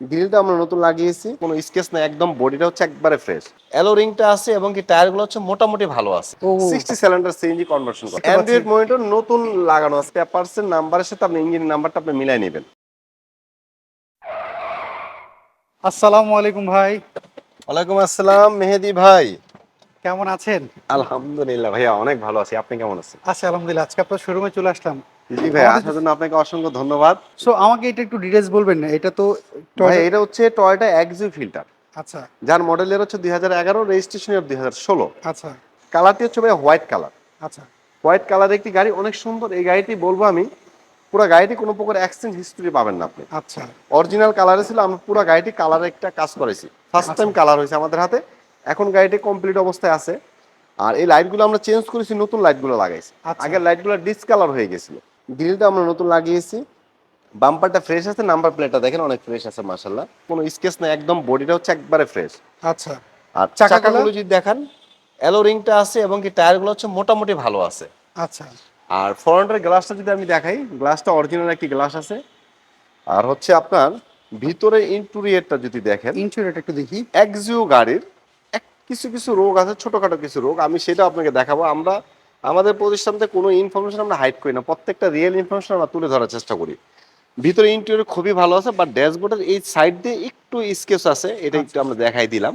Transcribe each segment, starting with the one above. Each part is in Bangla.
গ্রিলটা আমরা নতুন লাগিয়েছি। কোনো স্কেচ না একদম বডিটা হচ্ছে একবারে ফ্রেশ অ্যালো রিংটা আছে এবং কি টায়ারগুলো হচ্ছে মোটামুটি ভালো আছে। সিক্সটি সিলিন্ডার সিএনজি কনভার্সন করা অ্যান্ড্রয়েড মনিটর নতুন লাগানো আছে। পেপারসের নাম্বারের সাথে আপনি ইঞ্জিন নাম্বারটা আপনি মিলাই নেবেন। আসসালামু আলাইকুম ভাই। ওয়ালাইকুম আসসালাম মেহেদি ভাই। কেমন আছেন? আলহামদুলিল্লাহ ভাইয়া অনেক ভালো আছি। আপনি কেমন আছেন? আচ্ছা আলহামদুলিল্লাহ। আজকে আপনার শোরুমে চলে আসলাম। জি ভাই আসার জন্য আপনাকে অসংখ্য ধন্যবাদ। সো আমাকে এটা একটু বলবেন না? এটা তো ভাই এটা হচ্ছে টয়টা এক্সিউ ফিল্টার আচ্ছা। যার মডেলের হচ্ছে দুই হাজার এগারো রেজিস্ট্রেশন দুই হাজার ষোলো। আচ্ছা। কালারটি হচ্ছে ভাই হোয়াইট কালার আচ্ছা। হোয়াইট কালারের একটি গাড়ি অনেক সুন্দর। এই গাড়িটি বলব আমি পুরো গাড়িটি কোনো প্রকার অ্যাক্সিডেন্ট হিস্ট্রি পাবেন না আপনি। আচ্ছা। অরিজিনাল কালারে ছিল আমরা পুরো গাড়িটি কালারে একটা কাজ করেছি। ফার্স্ট টাইম কালার হয়েছে আমাদের হাতে। এখন গাড়িটি কমপ্লিট অবস্থায় আছে। আর এই লাইটগুলো আমরা চেঞ্জ করেছি নতুন লাইটগুলো লাগাইছি। আচ্ছা। আগের লাইটগুলো ডিসকালার হয়ে গেছিল। গ্রিলটা আমরা নতুন লাগিয়েছি। বাম্পারটা ফ্রেশ আছে নাম্বার প্লেটটা দেখেন অনেক ফ্রেশ আছে মাশাল্লাহ কোনো স্কেচ না একদম বডিটা হচ্ছে একবারে ফ্রেশ আচ্ছা। আর চাকাগুলো? যদি দেখান অ্যালো রিংটা আছে এবং কি টায়ারগুলো হচ্ছে মোটামুটি ভালো আছে। আচ্ছা। আর ফ্রন্টের গ্লাসটা যদি আমি দেখাই গ্লাসটা অরিজিনাল একটি গ্লাস আছে। আর হচ্ছে আপনার ভিতরে ইন্টেরিয়রটা যদি দেখেন ইন্টেরিয়রটা একটু দেখি। এক্সিও গাড়ির এক কিছু কিছু রোগ আছে ছোটখাটো কিছু রোগ আমি সেটা আপনাকে দেখাবো। আমরা আমাদের প্রতিষ্ঠান থেকে কোনো ইনফরমেশন আমরা হাইড করি না। প্রত্যেকটা রিয়েল ইনফরমেশন আমরা তুলে ধরার চেষ্টা করি। ভিতরে ইন্টেরিয়র খুবই ভালো আছে বাট ড্যাশবোর্ডের এই সাইড দিয়ে একটু স্কেচ আছে এটা একটু আমরা দেখাই দিলাম।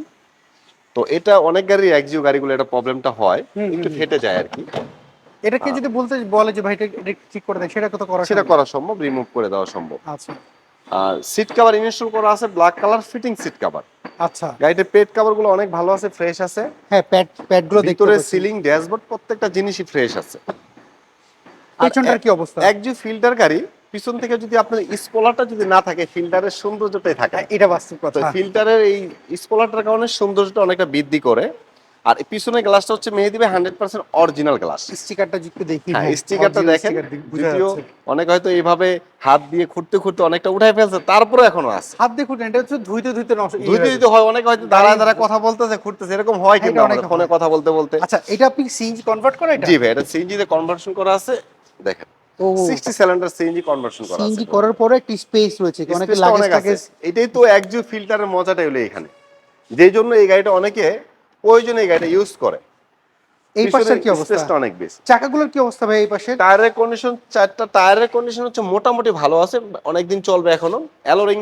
তো এটা অনেক গাড়ির একজিও গাড়িগুলো এটা প্রবলেমটা হয় একটু ফেটে যায় আর কি এটাকে যদি বলতে বলে যে ভাই এটা এটা ঠিক করে দেয় সেটা কত করা সেটা করা সম্ভব রিমুভ করে দেওয়া সম্ভব। আচ্ছা। আর সিট কভার ইনস্টল করা আছে black colour fitting seat cover আচ্ছা। গাড়িতে পেট কভারগুলো অনেক ভালো আছে ফ্রেশ আছে। হ্যাঁ প্যাড প্যাডগুলো ভিতরে সিলিং ড্যাশবোর্ড প্রত্যেকটা জিনিসই ফ্রেশ আছে। পেছনটার কি অবস্থা? এক যে ফিল্টার গাড়ি পিছন থেকে যদি আপনার স্পলারটা যদি না থাকে ফিল্টারের সৌন্দর্যটাই থাকে। হ্যাঁ, এটা বাস্তব কথা। ফিল্টারের এই স্পলারটার কারণে সৌন্দর্যটা অনেকটা বৃদ্ধি করে। আর পিছনের গ্লাসটা হচ্ছে মেহে দিবে হান্ড্রেড পার্সেন্ট অরিজিনাল গ্লাস স্টিকারটা একটু দেখি হ্যাঁ স্টিকারটা দেখেন যদিও অনেক হয়তো এইভাবে হাত দিয়ে খুঁড়তে খুঁড়তে অনেকটা উঠাই ফেলছে তারপরে এখনও আছে। হাত দেখুন এটা হচ্ছে ধুইতে ধুইতে নষ্ট ই দুইতে হয়ে দিতে হয় অনেক হয়তো দাঁড়ায় দাঁড়ায় কথা বলতেছে ঘুরতেছে এরকম হয় কিন্তু অনেক ফোনে কথা বলতে বলতে। আচ্ছা এটা আপনি সিএনজি কনভার্ট করে এটা? জি ভাই এটা সিএনজি তে কনভার্সন করা আছে দেখেন। ও। 60 সিলিন্ডার সিএনজি কনভার্সন করা আছে। সিএনজি করার পরে একটি স্পেস রয়েছে অনেকে আছে। এটাই তো একজু ফিল্টারের মজাটাই হলো এখানে। যেই জন্য এই গাড়িটা অনেকে প্রয়োজনে এই গাড়িটা ইউজ করে। এই পাশের কি অবস্থা? অনেক বেশি। চাকাগুলোর কি অবস্থা ভাই এই পাশে টায়ারের কন্ডিশন চারটা টায়ারের কন্ডিশন হচ্ছে মোটামুটি ভালো আছে অনেকদিন চলবে এখনও। অ্যালোরিং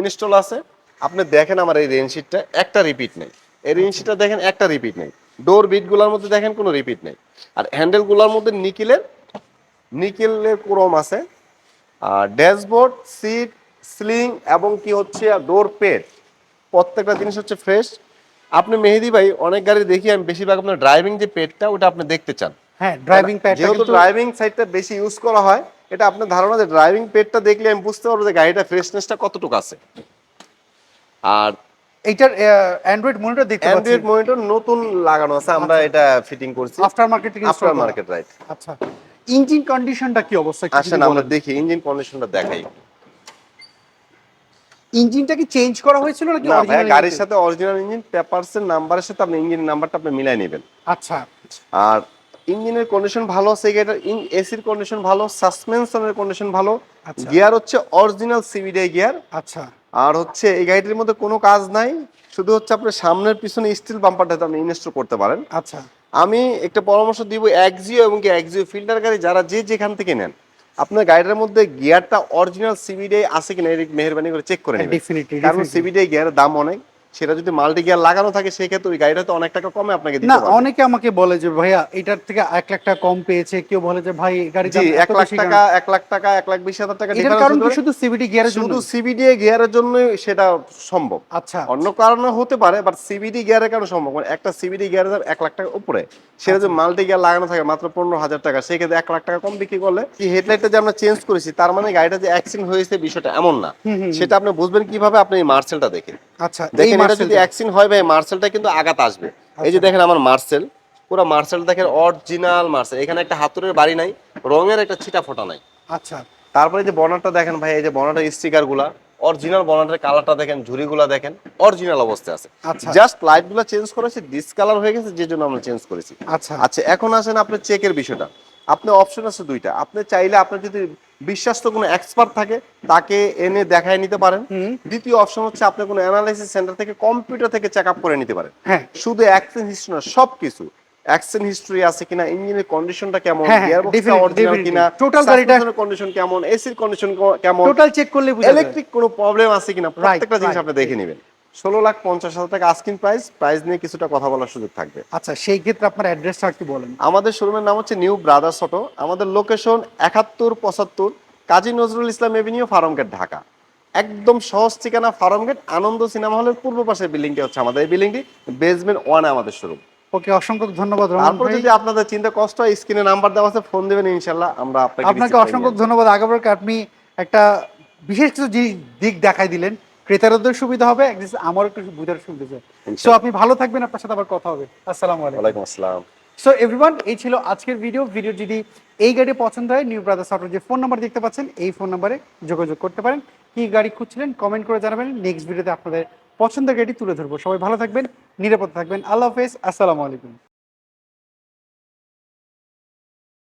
ইনস্টল আছে। আপনি দেখেন আমার এই রেন শিটটা একটা রিপিট নেই। এই রেন শিটটা দেখেন একটা রিপিট নেই। ডোর বিটগুলোর মধ্যে দেখেন কোনো রিপিট নেই। আর হ্যান্ডেলগুলোর মধ্যে নিকেলের নিকেলের ক্রোম আছে। আর ড্যাশবোর্ড সিট স্লিং এবং কি হচ্ছে ডোর পেড প্রত্যেকটা জিনিস হচ্ছে ফ্রেশ আপনি মেহেদি ভাই অনেক গাড়ি দেখি আমি বেশিরভাগ আপনার ড্রাইভিং যে পেডটা ওটা আপনি দেখতে চান। হ্যাঁ ড্রাইভিং প্যাডটা যেহেতু ড্রাইভিং সাইডটা বেশি ইউজ করা হয় এটা আপনার ধারণা যে ড্রাইভিং পেডটা দেখলে আমি বুঝতে পারব যে গাড়িটা ফ্রেশনেসটা কতটুকু আছে। আর এইটার অ্যান্ড্রয়েড মনিটর দেখতে পাচ্ছি। অ্যান্ড্রয়েড মনিটর নতুন লাগানো আছে আমরা এটা ফিটিং করছি। আফটার মার্কেট থেকে আফটার মার্কেট রাইট আচ্ছা। ইঞ্জিন কন্ডিশনটা কি অবস্থা? আসেন আমরা দেখি ইঞ্জিন কন্ডিশনটা দেখাই। ইঞ্জিনটা কি চেঞ্জ করা হয়েছিল নাকি না ভাই গাড়ির সাথে অরিজিনাল ইঞ্জিন পেপারস এর নাম্বারের সাথে আপনি ইঞ্জিন নাম্বারটা আপনি মিলাই নেবেন। আচ্ছা আর ইঞ্জিনের কন্ডিশন ভালো এই গাড়িটার এসির কন্ডিশন ভালো সাসপেনশনের কন্ডিশন ভালো আচ্ছা। গিয়ার হচ্ছে অরিজিনাল সিভিডি গিয়ার আচ্ছা। আর হচ্ছে এই গাড়িটির মধ্যে কোনো কাজ নাই শুধু হচ্ছে আপনার সামনের পিছনে স্টিল বাম্পারটা আপনি ইনস্টল করতে পারেন। আচ্ছা। আমি একটা পরামর্শ দিব এক্সিও এবং কি এক্সিও ফিল্টার গাড়ি যারা যে যেখান থেকে নেন। আপনার গাড়িটার মধ্যে গিয়ারটা অরিজিনাল সিবিডি আছে কিনা মেহরবানি করে চেক করে নেবেন কারণ. সিবিডি গিয়ারের দাম অনেক সেটা যদি মাল্টি গিয়ার লাগানো থাকে সেই ক্ষেত্রে ওই গাড়িটা তো অনেক টাকা কমে আপনাকে না অনেকে আমাকে বলে যে ভাইয়া এটার থেকে এক লাখ টাকা কম পেয়েছে। কেউ বলে যে ভাই গাড়ি জি এক লাখ টাকা এক লাখ টাকা এক লাখ বিশ হাজার টাকা এটার কারণ। শুধু সিভিডি গিয়ারের জন্য শুধু সিবিডি গিয়ারের জন্য সেটা সম্ভব। আচ্ছা। অন্য কারণে হতে পারে বাট সিবিডি গিয়ারের কারণে সম্ভব। মানে একটা সিবিডি গিয়ারের দাম এক লাখ টাকার উপরে। সেটা আচ্ছা। যদি মাল্টি গিয়ার লাগানো থাকে মাত্র পনেরো হাজার টাকা সেক্ষেত্রে এক লাখ টাকা কম বিক্রি করলে কি হেডলাইটটা যে আমরা চেঞ্জ করেছি তার মানে গাড়িটা যে অ্যাক্সিডেন্ট হয়েছে বিষয়টা এমন না। সেটা আপনি বুঝবেন কীভাবে আপনি এই মার্সেলটা দেখে আচ্ছা দেখেন এটা যদি হয় ভাই মার্সেলটা কিন্তু আঘাত আসবে। এই যে আচ্ছা। দেখেন আমার মার্সেল পুরো মার্সেল দেখেন অরিজিনাল মার্সেল। এখানে একটা হাতুড়ের বাড়ি নাই রঙের একটা ছিটা ফোটা নাই। আচ্ছা। তারপরে যে বনারটা দেখেন ভাই এই যে বনারের স্টিকারগুলা অরিজিনাল বনারের কালারটা দেখেন ঝুড়িগুলা দেখেন অরিজিনাল অবস্থায় আছে। জাস্ট লাইটগুলা চেঞ্জ করেছে ডিসকালার হয়ে গেছে যে জন্য আমরা চেঞ্জ করেছি। আচ্ছা। আচ্ছা এখন আসেন আপনার চেকের বিষয়টা। আপনি অপশন আছে দুইটা। আপনি চাইলে আপনার যদি বিশ্বাস্ত কোনো এক্সপার্ট থাকে তাকে এনে দেখায় নিতে পারেন। দ্বিতীয় অপশন হচ্ছে আপনি কোনো অ্যানালাইসিস সেন্টার থেকে কম্পিউটার থেকে চেক আপ করে নিতে পারেন। হ্যাঁ। শুধু অ্যাক্সেন্ট হিস্ট্রি না সবকিছু। অ্যাক্সেন্ট হিস্ট্রি আছে কিনা ইঞ্জিনের কন্ডিশনটা কেমন হ্যাঁ, হ্যাঁ, গিয়ারবক্সটা অরিজিনাল কিনা Total গাড়িটা- কন্ডিশন কেমন এসির কন্ডিশন কেমন। টোটাল চেক করলে বুঝা ইলেকট্রিক কোনো প্রবলেম আছে কিনা প্রত্যেকটা জিনিস আপনি দেখে নেবেন। ষোলো লাখ পঞ্চাশ হাজার টাকা আস্কিং প্রাইস প্রাইস নিয়ে কিছুটা কথা বলার সুযোগ থাকবে। আচ্ছা সেই ক্ষেত্রে আপনার অ্যাড্রেসটা একটু বলেন। আমাদের শোরুমের নাম হচ্ছে নিউ ব্রাদার্স অটো আমাদের লোকেশন একাত্তর পঁচাত্তর কাজী নজরুল ইসলাম এভিনিউ ফার্মগেট ঢাকা। একদম সহজ ঠিকানা ফার্মগেট আনন্দ সিনেমা হলের পূর্ব পাশের বিল্ডিংটি হচ্ছে আমাদের। এই বিল্ডিংটি বেসমেন্ট ওয়ানে আমাদের শোরুম ওকে অসংখ্য ধন্যবাদ তারপর যদি আপনাদের চিন্তা কষ্ট হয় স্ক্রিনে নাম্বার দেওয়া আছে ফোন দেবেন ইনশাল্লাহ আমরা আপনাকে আপনাকে অসংখ্য ধন্যবাদ আগেবারকে আপনি একটা বিশেষ কিছু দিক দেখাই দিলেন। ক্রেতারদের সুবিধা হবে আমার একটু বুঝার সুবিধা হবে সো আপনি ভালো থাকবেন আপনার সাথে আবার কথা হবে। আসসালামু। আলাইকুম। আসসালাম। সো এভরিওয়ান এই ছিল আজকের ভিডিও ভিডিও যদি এই গাড়ি পছন্দ হয় নিউ ব্রাদার্স অটোর যে ফোন নাম্বার দেখতে পাচ্ছেন এই ফোন নাম্বারে যোগাযোগ করতে পারেন। কি গাড়ি খুঁজছিলেন কমেন্ট করে জানাবেন। নেক্সট ভিডিওতে আপনাদের পছন্দের গাড়ি তুলে ধরবো। সবাই ভালো থাকবেন নিরাপদ থাকবেন। আল্লাহ হাফেজ। আসসালামু আলাইকুম।